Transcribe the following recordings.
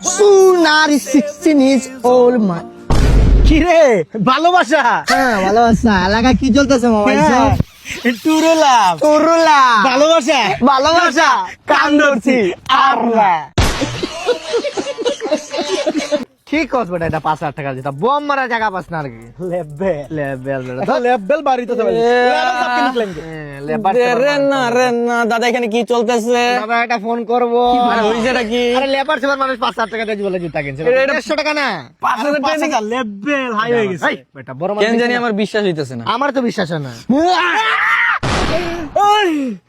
16 is old man. কি রে ভালোবাসা? হ্যাঁ ভালোবাসা। এলাকা কি চলতেছে মোবাইল হ্যাঁ, টুরো লাভ ভালোবাসা? ভালোবাসা। কান ধরছি আর ঠিক কস বেটা এটা পাঁচ হাজার টাকা যেটা বোম মারা জায়গা পাস না আর কি। লেবে লেবেল লেবেল বাড়ি তো সবাই রে না রে না। দাদা এখানে কি চলতেছে? দাদা একটা ফোন করব। আরে হইছেটা কি? আরে লেবার সেবার মানুষ পাঁচ হাজার টাকা দিয়ে বলে জুতা কিনছে। এটা- এটা- দেড়শো টাকা না। পাঁচ হাজার টাকা লেবেল হাই হয়ে গেছে। বেটা বড় কেন জানি আমার বিশ্বাস হইতেছে না। আমার তো বিশ্বাস হয় না।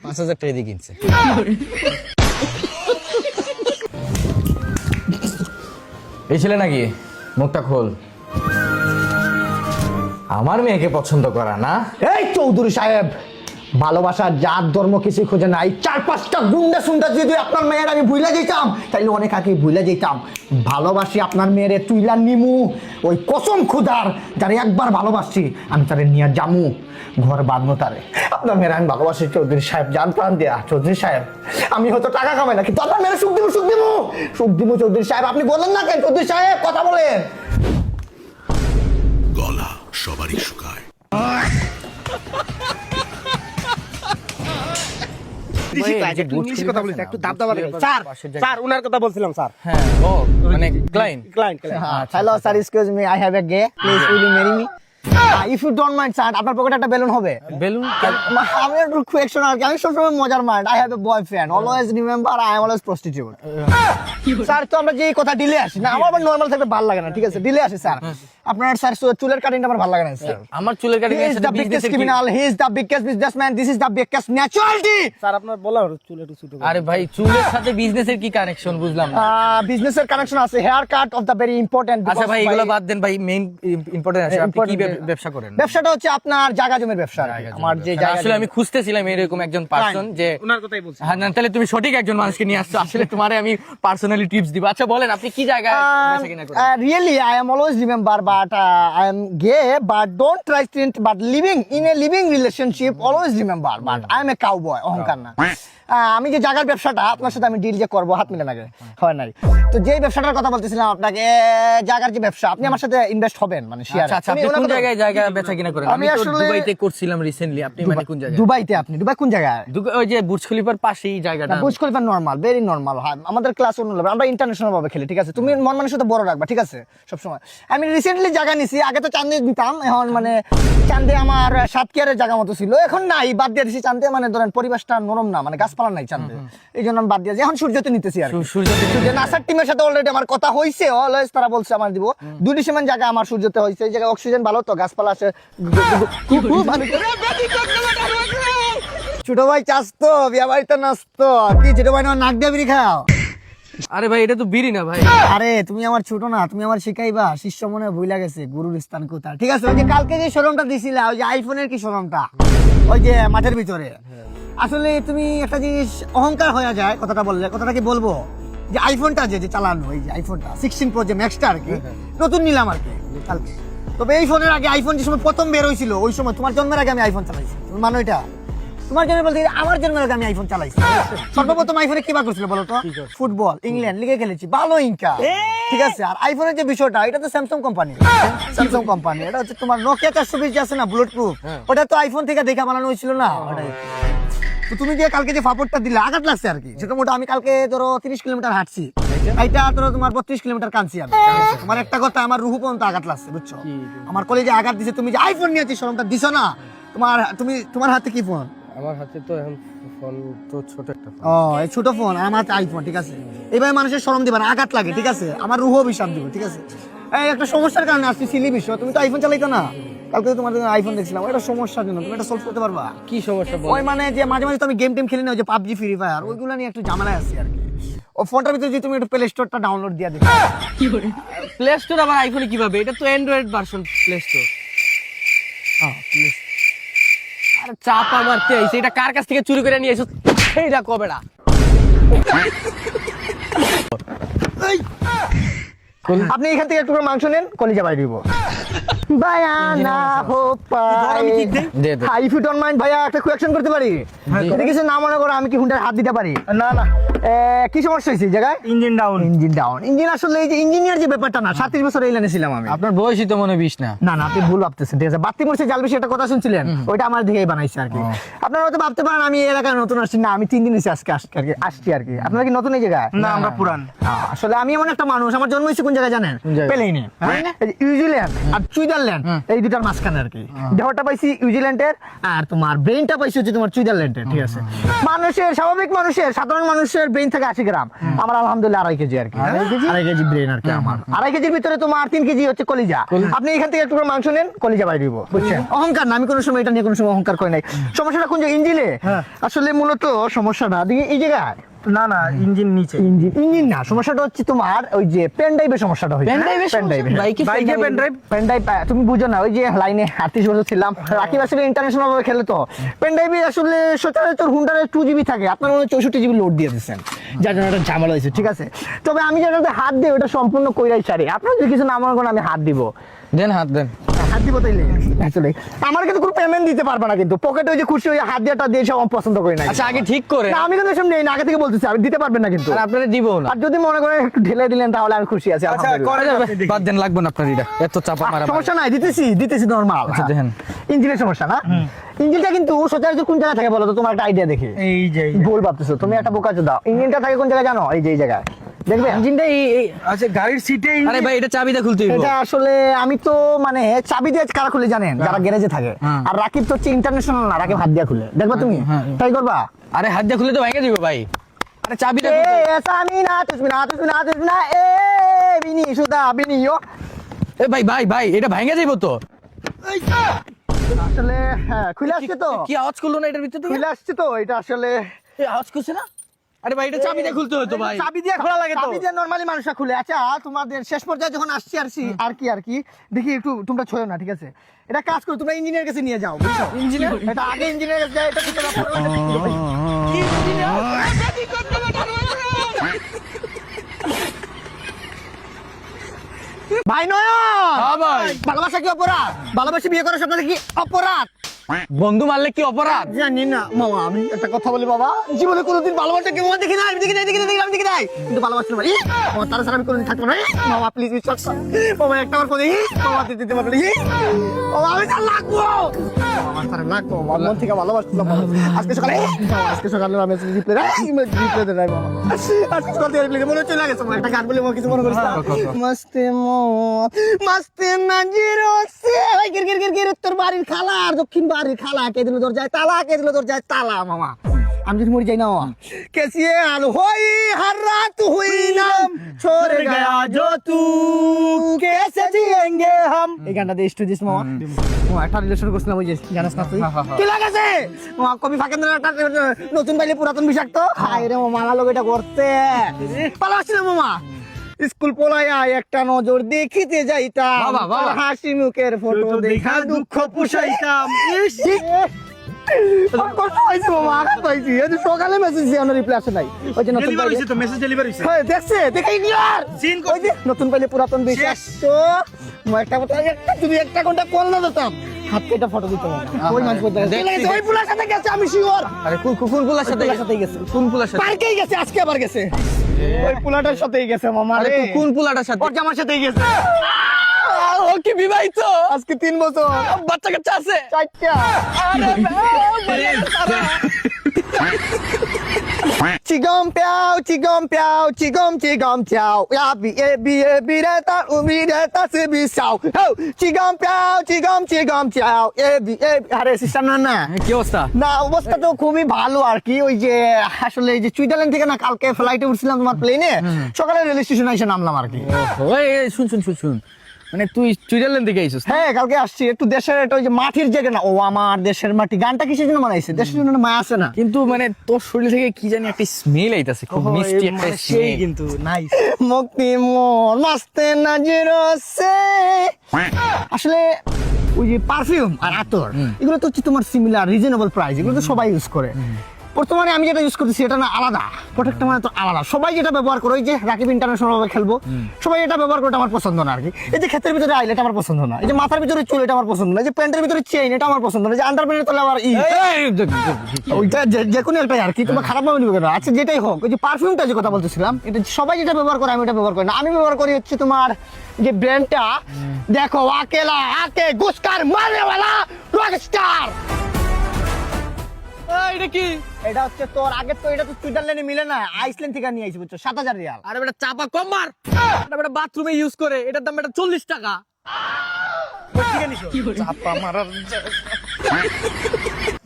পাঁচ হাজার টাকা দিয়ে কিনছে। এই ছেলে নাকি? মুখটা খোল। আমার মেয়েকে পছন্দ করা না? এই চৌধুরী সাহেব, ভালোবাসার জাত, ধর্ম কিছু খুঁজে নাই। চার পাঁচটা গুন্ডা সুন্দর যদি আপনার মেয়ের আমি ভুলে যেতাম, তাইলে অনেক আগে ভুলে যেতাম। ভালোবাসি আপনার মেয়েরে তুইলা নিমু। ওই কসম খুদার যারে একবার ভালোবাসি আমি তারে নিয়ে জামু ঘর বাঁধবো তারে। আপনার মেয়ের আমি ভালোবাসি চৌধুরী সাহেব জান প্রাণ দেয়া চৌধুরী সাহেব। আমি হয়তো টাকা কামাই না কিন্তু আপনার মেয়ের সুখ দিব সুখ দিব সুখ দিব চৌধুরী সাহেব আপনি বলেন না কেন? চৌধুরী সাহেব কথা বলেন। গলা সবারই শুকায়। একটু দাব দাবা স্যার স্যার উনার কথা বলছিলাম স্যার। হ্যাঁ ও মানে client client hello sir excuse me I have a gay please will you marry me if you don't mind sir আপনার পকেটে একটা বেলুন হবে। বেলুন আমি একটু কোয়েকশন আর কি আমি সবসময় মজার mind I have a boyfriend always remember I am always prostitute sir তো আমরা যে কথা ডিলে আসি না আমার নর্মাল থাকতে ভালো লাগে না ঠিক আছে? ডিলে আসি স্যার আপনার স্যার চুলের কাটিংটা আমার ভালো লাগে না স্যার আমার চুলের cutting criminal. He is the biggest businessman. This is the biggest sir আপনার বলা চুল একটু ছোট আরে ভাই চুলের সাথে বিজনেসের কি কানেকশন বুঝলাম না। business connection আছে hair cut of the very important আচ্ছা ভাই এগুলো বাদ দেন ভাই মেইন ইম্পর্টেন্ট আছে। আপনি কি ব্যবসা করেন। ব্যবসাটা হচ্ছে আপনার জায়গা জমির ব্যবসা আমার যে আসলে আমি খুঁজতেছিলাম এরকম একজন পার্সন যে উনার কথাই বলছি। হ্যাঁ না তাহলে তুমি সঠিক একজন মানুষকে নিয়ে আসছো। আসলে তোমারে আমি পার্সোনালি টিপস দিব। আচ্ছা বলেন আপনি কি জায়গায় বেচা কিনা করেন? really, I am always remember, but uh, I am gay, but don't try to, but living in a living relationship, always remember, but I am a cowboy, অহংকার না। আমি যে জায়গার ব্যবসাটা আপনার সাথে আমি ডিল যে করব হাত মিলে লাগে হয় নাই। তো যে ব্যবসাটার কথা বলতেছিলাম আপনাকে জায়গার যে ব্যবসা আপনি আমার সাথে ইনভেস্ট হবেন মানে শেয়ার আচ্ছা আচ্ছা আপনি কোন জায়গায় জায়গা বেচা কিনা করেন? আমি আসলে- দুবাইতে করছিলাম রিসেন্টলি আপনি মানে কোন জায়গায়? দুবাইতে আপনি দুবাই কোন জায়গায়? ওই যে বুর্জ খলিফার পাশেই জায়গাটা। খলিফা নর্মাল ভেরি নর্মাল আমাদের ক্লাস অন্য level, আমরা ইন্টারন্যাশনাল ভাবে খেলি ঠিক আছে? তুমি মন মানুষের সাথে বড় রাখবা ঠিক আছে? সবসময়। আমি রিসেন্টলি জায়গা নিছি আগে তো চান্দে দিতাম এখন মানে চান্দে আমার সাত কেয়ারের জায়গা মতো ছিল এখন নাই বাদ দিয়ে দিছি চান্দে মানে ধরেন পরিবেশটা নরম না মানে গাছপালা নাই চান্দে এই জন্য আমি বাদ দিয়ে। এখন সূর্যতে নিতেছি আর সূর্য নাসার টিমের সাথে অলরেডি আমার কথা হয়েছে অলওয়েজ তারা বলছে আমার দিব। দুই ডিসেম্বর জায়গা আমার সূর্যতে হয়েছে এই জায়গায় অক্সিজেন ভালো তো গাছপালা আছে। ছোট ভাই চাস তো বিয়া বাড়িতে নাচতো। কি ছোট ভাই নাক দিয়ে বিড়ি খাও? আরে ভাই এটা তো বিড়ি না ভাই। আরে তুমি আমার ছোট না তুমি আমার শিখাইবা। শিষ্য মনে ভুলে গেছে গুরুর স্থান কোথা ঠিক আছে ওই যে কালকে যে শোরুমটা দিছিলা ওই যে আইফোনের কি শোরুমটা? ওই যে মাঠের ভিতরে। আসলে তুমি একটা জিনিস অহংকার হয়ে যায় কথাটা বললে কথাটা কি বলব? যে আইফোনটা যে চালানো এই যে আইফোনটা সিক্সটিন প্রো যে ম্যাক্সটা আর কি নতুন নিলাম আর কি। কালকে তবে এই ফোনের আগে আইফোন যে সময় প্রথম বের হয়েছিল ওই সময় তোমার জন্মের আগে আমি আইফোন চালাইছি। তুমি মানো এটা? তোমার জন্য বলতে আমার আগে আমি আইফোন চালাইছি সর্বপ্রথম আইফোনে কি বার করছিল বলো তো? ফুটবল ইংল্যান্ড লিগে খেলেছি। ভালো ইনকা ঠিক আছে আর আইফোনের যে বিষয়টা এটা তো স্যামসাং কোম্পানি স্যামসাং কোম্পানি এটা হচ্ছে তোমার নোকিয়া চারশো বিশ আছে না বুলেট প্রুফ ওটা তো আইফোন থেকে দেখা বানানো হয়েছিল না? ওটাই। তো তুমি যে কালকে যে ফাপড়টা দিলে আঘাত লাগছে আর কি। সেটা মোটা আমি কালকে ধরো তিরিশ কিলোমিটার হাঁটছি। এইটা ধরো তোমার বত্রিশ কিলোমিটার কানছি আমি। তোমার একটা কথা আমার রুহু পর্যন্ত আঘাত লাগছে বুঝছ? আমার কলেজে আঘাত দিছে তুমি যে আইফোন নিয়েছি শরমটা দিছো না? তোমার তুমি তোমার হাতে কি ফোন আমার হাতে তো এখন ফোন তো ছোট একটা ও এই ছোট ফোন আমার আইফোন ঠিক আছে? এইভাবে মানুষের শরম দিবা না আঘাত লাগে ঠিক আছে? আমার রুহও বিষাদ দিব ঠিক আছে? এই একটা সমস্যার কারণে আসছি সিলি বিষয় তুমি তো আইফোন চালাইতো না? কালকে তোমার আইফোন দেখছিলাম এটা সমস্যার জন্য তুমি এটা সলভ করতে পারবা? কি সমস্যা ওই মানে যে মাঝে মাঝে তো আমি গেম টেম খেলি না ওই যে পাবজি ফ্রি ফায়ার ওইগুলো নিয়ে একটু ঝামেলায় আছি আর কি। ও ফোনটার ভিতরে যদি তুমি একটু প্লে স্টোরটা ডাউনলোড দিয়ে দিবে প্লে স্টোর আবার আইফোনে কীভাবে? এটা তো অ্যান্ড্রয়েড ভার্সন প্লে স্টোর আরে চাপা মারতে আইছে এটা কার কাছ থেকে চুরি করে নিয়ে এসো এইটা কবেড়া আপনি এখান থেকে একটু মাংস নেন কলিজা বাই দিব। ভাইয়া না হোক পাই ইফ ইউ ডোন্ট মাইন্ড ভাইয়া একটা কোয়েকশন করতে পারি। যদি কিছু না মনে করো আমি কি হুন্ডার হাত দিতে পারি? না না। কি সমস্যা হয়েছে জায়গায়? Engine down engine down engine আসলে এই যে ইঞ্জিনিয়ার যে ব্যাপারটা না সাতত্রিশ বছর এই লাইনে ছিলাম আমি। আপনার বয়সই তো মনে বিশ না। না না আপনি ভুল ভাবতেছেন ঠিক আছে? বাত্তি মরছে জাল বেশি একটা কথা শুনছিলেন? ওইটা আমার দিকেই বানাইছে আর কি। আপনারা হয়তো ভাবতে পারেন আমি এই এলাকায় নতুন আসছি। না আমি তিন দিন এসে আজকে আসছি আর কি আসছি আর কি। আপনারা কি নতুন এই জায়গায়? না আমরা পুরান। আসলে আমি এমন একটা মানুষ আমার জন্ম হয়েছে কোন জায়গায় জানেন? পেলেইনে। নিউজিল্যান্ড আর সুইজারল্যান্ড এই দুটার মাঝখানে আর কি। দেহটা পাইছি নিউজিল্যান্ডের আর তোমার ব্রেনটা পাইছি হচ্ছে তোমার সুইজারল্যান্ডের ঠিক আছে? মানুষের স্বাভাবিক মানুষের সাধারণ মানুষের ব্রেন থাকে আশি গ্রাম। আমার আলহামদুলিল্লাহ আড়াই কেজি আর কি। আড়াই কেজি? ব্রেন আর কি আমার। আড়াই কেজির ভিতরে তোমার তিন কেজি হচ্ছে কলিজা। আপনি এখান থেকে একটু মাংস নেন কলিজা বাইরে দিব বুঝছেন? অহংকার না আমি কোনো সময় এটা নিয়ে কোনো সময় অহংকার করি নাই। সমস্যাটা কোন জায়গায় ইঞ্জিনে আসলে মূলত সমস্যাটা দিকে এই জায়গায়। না না ইঞ্জিন নিচে। ইঞ্জিন ইঞ্জিন না সমস্যাটা হচ্ছে তোমার ওই যে পেন ড্রাইভের সমস্যাটা হয়েছে Pen drive পেন ড্রাইভে সমস্যা? বাইকে বাইকে পেন ড্রাইভ পেন ড্রাইভ তুমি বুঝো না ওই যে লাইনে আটত্রিশ বছর ছিলাম রাকিব আসলে ইন্টারন্যাশনাল ভাবে খেলে তো। পেন ড্রাইভে আসলে সচরাচর হুন্ডারে টু জিবি থাকে আপনার মনে হয় চৌষট্টি জিবি লোড দিয়ে দিচ্ছেন যার জন্য একটা ঝামেলা হয়েছে ঠিক আছে? তবে আমি যেটাতে হাত দিই ওটা সম্পূর্ণ কইরাই ছাড়ি। আপনার যদি কিছু না মনে করেন আমি হাত দিব। দেন হাত দেন। হাত দিব তাইলে? আসলে আমার কিন্তু কোনো পেমেন্ট দিতে পারবে না কিন্তু। পকেটে ওই যে খুশি ওই হাত দিয়াটা দিয়ে সব পছন্দ করি না আচ্ছা আগে ঠিক করে। না আমি কিন্তু এসব নেই না আগে থেকে বলতেছি আমি দিতে পারবেন না কিন্তু। আর আপনারা দিব না। আর যদি মনে করেন একটু ঢেলে দিলেন তাহলে আমি খুশি আছি আচ্ছা। করেন বাদ দেন লাগবে না আপনার এটা। এত চাপা মারা সমস্যা নাই দিতেছি দিতেছি নরমাল আচ্ছা, দেখেন। ইঞ্জিনের সমস্যা না? ইঞ্জিনটা কিন্তু সচরাচর কোন জায়গায় থাকে বলো তো? তোমার একটা আইডিয়া দেখি। এই যে এই যে। ভুল ভাবতেছো তুমি একটা বোকা দাও। ইঞ্জিনটা থাকে কোন জায়গায় জানো? এই যে এই জায়গায়। দেখবে? ইঞ্জিনটা আচ্ছা গাড়ির সিটে আরে ভাই এটা চাবিটা খুলতে এটা আসলে আমি তো মানে চাবি দিয়ে কারা খুলে জানেন? যারা গ্যারেজে থাকে। হ্যাঁ। আর রাকিব তো হচ্ছে ইন্টারন্যাশনাল না রাকিব হাত দিয়ে খুলে। দেখবা তুমি? হ্যাঁ। ট্রাই করবা? আরে হাত দিয়ে খুলে তো ভেঙে দিব ভাই। আরে চাবিটা আমি না তুসবি না তুসবি না তুসবি না। এ বিনি সুদা বিনি ইয়ো এ ভাই ভাই ভাই এটা ভেঙে যাইব তো। আসলে হ্যাঁ খুলে আসছে তো। কি আওয়াজ করল না এটার ভিতর খুলে আসছে তো এটা আসলে আওয়াজ করছে না? আরে ভাই এটা চাবিটা খুলতে হতো ভাই। চাবি দিয়ে খোলা লাগে চাবি দিয়ে নরমালি মানুষরা খুলে। আচ্ছা তোমাদের শেষ পর্যায়ে যখন আসছি আর আর কি আর কি দেখি একটু তোমরা ছয়ো না ঠিক আছে? এটা কাজ করো তোমরা ইঞ্জিনিয়ার কাছে নিয়ে যাও ইঞ্জিনিয়ার এটা আগে ইঞ্জিনিয়ার কাছে যায় এটা ভিতরে পরে ওইটা ঠিক করো, ভাই। কি engineer? ভাই নয়ন! ভালোবাসা কি অপরাধ? ভালোবাসা বিয়ে করার সাথে কি অপরাধ। বন্ধু মারলে কি অপরাধ? জানি না। মামা আমি একটা কথা বলি বাবা। জীবনে কোনোদিন ভালোবাসা কেউ দেখি নাই? আমি দেখি না দেখি নাই দেখি আমি দেখি নাই। কিন্তু ভালোবাসতে পারি আমার তারা ছাড়া আমি কোনোদিন থাকতে পারি মামা প্লিজ বিশ্বাস কর মামা একটা বার করে মামা তুই দিতে পারবি মামা আমি তার লাগবো। আমার তারা লাগবো। আমার মন থেকে ভালোবাসছিলাম। আজকে সকালে আজকে সকালে আমি রিপ্লে রিপ্লে মামা আজকে সকালে রিপ্লে মনে লাগে তোমার একটা গান বলে আমার কিছু মনে করিস না। মস্তে মো মস্তে নাজিরো সে ওই গির গির গির বাড়ির খালা আর দক্ষিণ বাড়ির খালা কে দিল দরজায় তালা কে দিল দরজায় তালা মামা। আমি যদি মরে যাই না কেসিয়ে আল হই হার রাত হুই নাম ছোর গয়া জো তু। কেসে জিয়েঙ্গে হাম। এই গানটা দিয়ে স্টুডিস মামা। মামা একটা রিলেশন করছিলাম না যে জানাস না তুই? কি লাগাছে? মামা কবি ফাকেন্দ্র একটা নতুন বাইলে পুরাতন বিষাক্ত। হ্যাঁ। হায়। রে মামা লোক এটা করতে। ভালো না মামা। স্কুল পলাইয়া একটা নজর দেখিতে যাইতাম। বাবা, বাবা। হাসি মুখের ফটো দেখা দুঃখ পুষাইতাম। ইস, আমার কষ্ট হয়েছে মামা আঘাত পাইছি এই যে সকালে মেসেজ দিয়ে রিপ্লাই আসে নাই। ওই যে নতুন ডেলিভারি বাইলে হইছে তো মেসেজ ডেলিভারি হইছে। হ্যাঁ, দেখছে ওই যে নতুন পাইলে পুরাতন বিশ্বাস তো মই একটা কথা একটা যদি একটা ঘণ্টা কল না দিতাম। হাত কেটে ফটো দিতাম ওই মানুষ বলতে গেছে ওই পুলার সাথে গেছে আমি শিওর আরে কোন কোন পুলার সাথে পুলার গেছে? কোন পুলার সাথে? পার্কেই গেছে আজকে আবার গেছে। ওই পুলাটার সাথেই গেছে মামা আরে কোন পুলাটার সাথে? ওর জামার সাথেই গেছে। ও কি বিবাহিত? আজকে তিন বছর। বাচ্চা কাচ্চা আছে চারটা আরে সিস্টার না না কি অবস্থা? না অবস্থা তো খুবই ভালো আর কি। ওই যে আসলে এই যে সুইজারল্যান্ড থেকে না কালকে ফ্লাইটে উঠছিলাম তোমার প্লেনে সকালে রেল স্টেশনে এসে নামলাম আর কি। ওই শুন শুন শুন শুন। মানে তুই সুইজারল্যান্ড থেকে আইছিস হ্যাঁ কালকে আসছি। একটু দেশের ওই যে মাটির জায়গা না? ও আমার দেশের মাটি। গানটা কিসের জন্য বানাইছে? দেশের জন্য মায়া আছে না? কিন্তু মানে তোর শরীর থেকে কি জানি একটা স্মেল আইতাছে খুব মিষ্টি একটা সেই স্মেল কিন্তু নাইস মুক্তি মন মাস্তে নাজির সে আসলে ওই যে পারফিউম আর আতর এগুলো তো হচ্ছে তোমার সিমিলার রিজনেবল প্রাইস এগুলো তো সবাই ইউজ করে। বর্তমানে আমি যেটা ইউজ করতেছি এটা না আলাদা। প্রোটেক্টটা মানে তো আলাদা। সবাই যেটা ব্যবহার করে ওই যে রাকিব ইন্টারন্যাশনাল ভাবে খেলব সবাই এটা ব্যবহার করে আমার পছন্দ না আর কি এই যে ক্ষেতের ভিতরে আইল এটা আমার পছন্দ না। এই যে মাথার ভিতরে চুল এটা আমার পছন্দ না। এই যে প্যান্টের ভিতরে চেইন এটা আমার পছন্দ না। যে আন্ডার প্যান্টের তলে আমার ই। ওইটা যে- কোনো একটাই আর কি তোমার খারাপ ভাবে নিবে কেন আচ্ছা যেটাই হোক ওই যে পারফিউমটা যে কথা বলতেছিলাম এটা সবাই যেটা ব্যবহার করে আমি এটা ব্যবহার করি না। আমি ব্যবহার করি হচ্ছে তোমার যে ব্র্যান্ডটা দেখো আকেলা আকে গুস্কার মারনেওয়ালা রকস্টার এটা কি? এটা হচ্ছে তোর আগে তো এটা তো সুইজারল্যান্ডে মিলে না আইসল্যান্ড থেকে নিয়ে আইছি বুঝছ? সাত হাজার রিয়াল। আরে বেটা চাপা কম মার। এটা বেটা বাথরুমে ইউজ করে এটার দাম বেটা চল্লিশ টাকা।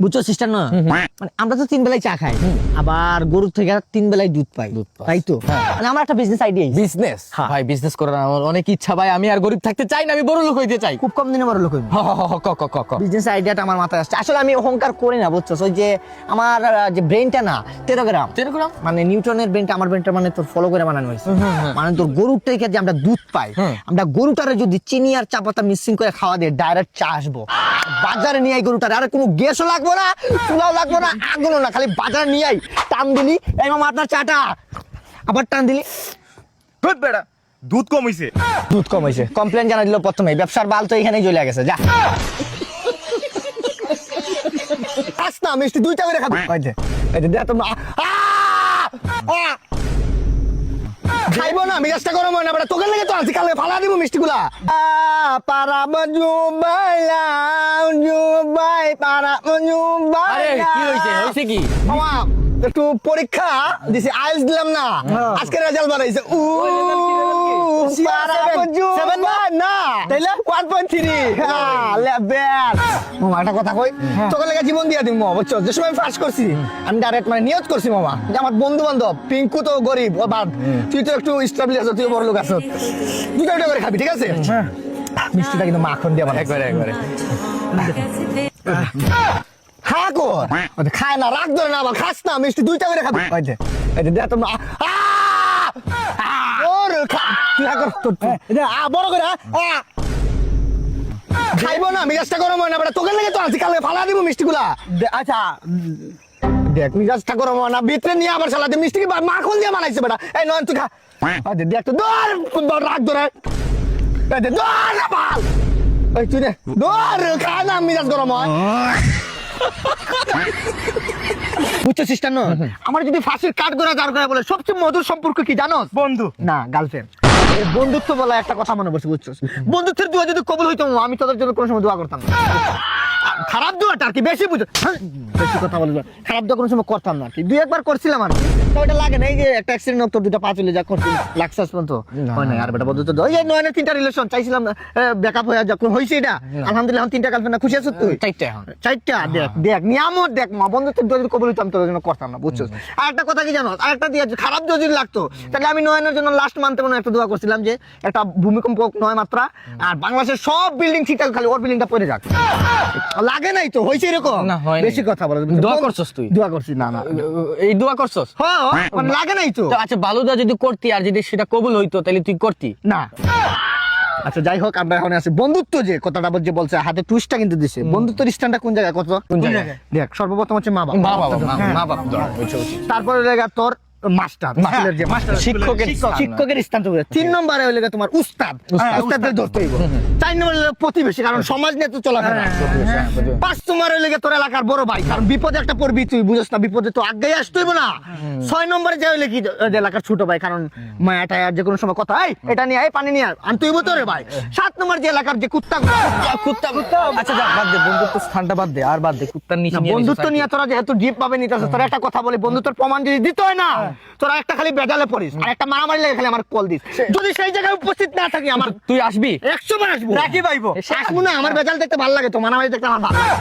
বুঝছ সিস্টার না? মানে আমরা তো তিন বেলায় চা খাই আবার গরুর থেকে তিন বেলায় দুধ পাই তাই তো? মানে আমার একটা বিজনেস আইডিয়া বিজনেস ভাই বিজনেস করার আমার অনেক ইচ্ছা ভাই। আমি আর গরিব থাকতে চাই না আমি বড় লোক হইতে চাই। খুব কম দিনে বড় লোক হ, হ, হ, হ, ক ক ক ক। বিজনেস আইডিয়াটা আমার মাথায় আসছে। আসলে আমি অহংকার করি না বুঝছ? ওই যে আমার যে ব্রেনটা না তেরো গ্রাম। যেরকম মানে নিউটনের ব্রেনটা আমার ব্রেনটা মানে তোর ফলো করে বানানো হয়েছে। মানে তোর গরুর থেকে যে আমরা দুধ পাই। আমরা গরুটারে যদি চিনি আর চা পাতা মিক্সিং করে খাওয়া দিয়ে ডাইরেক্ট চা আসব। বাজারে নিয়ে গরুটারে আর কোনো গ্যাসও লাগবো না চুলাও লাগবো না আগুনও না খালি বাজার নিয়ে আই টান দিলি এই মামা আপনার চাটা। আবার টান দিলি। খুব বেড়া দুধ কম হইছে। দুধ কম হয়েছে কমপ্লেন জানা দিল প্রথমে ব্যবসার বাল তো এখানেই চলে গেছে যা। আস না মিষ্টি দুইটা করে খাবি। ওই যে, এই যে, তোমরা আ! খাইবো না মিরাজটা গরম হয় না বেটা। তোকে লাগে তো আজকে কালকে ফালা দিব মিষ্টিগুলা। জুবাই কি হইছে? হইছে কি? মামা একটু পরীক্ষা দিছি আইলস দিলাম না। আজকে রেজাল্ট বানাইছে। উ পারা তাইলে 1.3 হ্যাঁ মামা একটা কথা কই? তোকে লেগে জীবন দিয়া দিম মামা বুঝছ? যে সময় ফার্স্ট করছি আমি ডাইরেক্ট মানে নিয়ত করছি মামা। যে আমার বন্ধু বান্ধব পিঙ্কু তো গরিব ও বাদ। তুই তো একটু স্টাবলিশ আছো তুই বড় লোক আছো। দুটা দুটা করে খাবি ঠিক আছে? মিষ্টিটা কিন্তু মাখন দিয়ে বানাই একবারে একবারে। হা কর। খায় না ধরে না আবার খাস না মিষ্টি দুইটা করে খাবি। দেখ তোমরা। আ, বড় করে আ! খাইবো না মিজাজটা গরম হয় না বেটা। তোকে লেগে তো আজকে কালকে ফালা দিব মিষ্টিগুলা। আচ্ছা দেখ মিজাজটা গরম হয় না ভিতরে নিয়ে আবার সালাতে মিষ্টি কি মাখন দিয়ে বানাইছে বেটা। এই তুই খা। দেখ তো দর রাগ ধরে। দর না বাল। ওই তুই দে দর খা না মিজাজ গরম হয়। বুঝছ সিস্টার আমার যদি ফাঁসির কাঠ করে দাঁড় করে বলে সবচেয়ে মধুর সম্পর্ক কি জানো বন্ধু। না গার্লফ্রেন্ড। বন্ধুত্ব বলা একটা কথা মনে পড়ছে বুঝছ? বন্ধুত্বের দোয়া যদি কবুল হইতো আমি তাদের জন্য কোনো সময় দোয়া করতাম না। খারাপ দোয়াটা আর কি বেশি বুঝো। হ্যাঁ, বেশি কথা না। খারাপ দোয়া কোনো সময় করতাম না। কি দুই একবার করছিলাম আর। তো লাগে না এই যে একটা অ্যাক্সিডেন্ট তোর দুটো পা চলে যা করছি লাক্সাস পর্যন্ত হয় না আর বেটা বন্ধুত্ব ওই নয় না তিনটা রিলেশন চাইছিলাম ব্যাকআপ হয়ে এটা? আলহামদুলিল্লাহ তিনটা গার্লফ্রেন্ড খুশি আছো তুই? চারটে এখন। চারটা? দেখ দেখ নিয়ামত দেখ মা বন্ধুত্বের কবল হইতো তোর জন্য করতাম না বুঝছ আর একটা কথা কি জানো? আর একটা দিয়ে খারাপ যদি লাগতো তাহলে আমি নয়নের জন্য লাস্ট মান্থে মনে একটা দোয়া করছিলাম যে একটা ভূমিকম্প নয় মাত্রা আর বাংলাদেশের সব বিল্ডিং ঠিক খালি ওর বিল্ডিংটা পড়ে যাক। লাগে নাই তো হয়েছে এরকম? বেশি কথা বলো দোয়া করছস তুই? দোয়া করছি না না। এই দোয়া করছস? হ্যাঁ মানে লাগে নাই তো। তো আচ্ছা বালুদা যদি করতি আর যদি সেটা কবুল হইতো তাহলে তুই করতি? না। আচ্ছা যাই হোক আমরা এখন আছি। বন্ধুত্ব যে কথাটা বল- যে বলছে হাতে টুইস্টটা কিন্তু দিছে। বন্ধুত্বের স্ট্যান্ডটা কোন জায়গায়? কত? কোন জায়গায়? দেখ সর্বপ্রথম হচ্ছে মা বাবা মা বাবা মা-। তারপরে তোর মাস্টার স্কুলের যে মাস্টার শিক্ষকের শিক্ষকের স্থান তিন নম্বরে হইলে তোমার উস্তাদ। হ্যাঁ, উস্তাদদের ধরতে হইব চার নম্বরে হইল প্রতিবেশী কারণ সমাজ নিয়ে তো চলাফেরা। পাঁচ নম্বর হইলে তোর এলাকার বড় ভাই কারণ বিপদে একটা পড়বি তুই বুঝছ না বিপদে তো আগে আসতে হইব না। ছয় নম্বরে যে হইলে কি এলাকার ছোট ভাই কারণ মায়াটা যে কোনো সময় কথা এই এটা নিয়ে আয় পানি নিয়ে আয় আনতে হইব তো রে ভাই সাত নম্বর যে এলাকার যে কুত্তা কুত্তা কুত্তা আচ্ছা যা, বাদ দে বন্ধুত্ব স্থানটা বাদ দে আর বাদ দে কুত্তার নিচে নিয়ে বন্ধুত্ব নিয়ে তোরা যেহেতু ডিপ ভাবে নিতে তোরা একটা কথা বলে বন্ধুত্বের প্রমাণ যদি দিতে হয় না তোরা একটা খালি বেজালে পড়িস আর একটা মারামারি লাগে খালি আমার কল দিস। যদি সেই জায়গায় উপস্থিত না থাকি আমার তুই আসবি? একশো বার আসব। রাখি ভাইবো আসব না আমার বেজাল দেখতে ভালো লাগে তো মারামারি দেখতে আমার ভালো লাগে।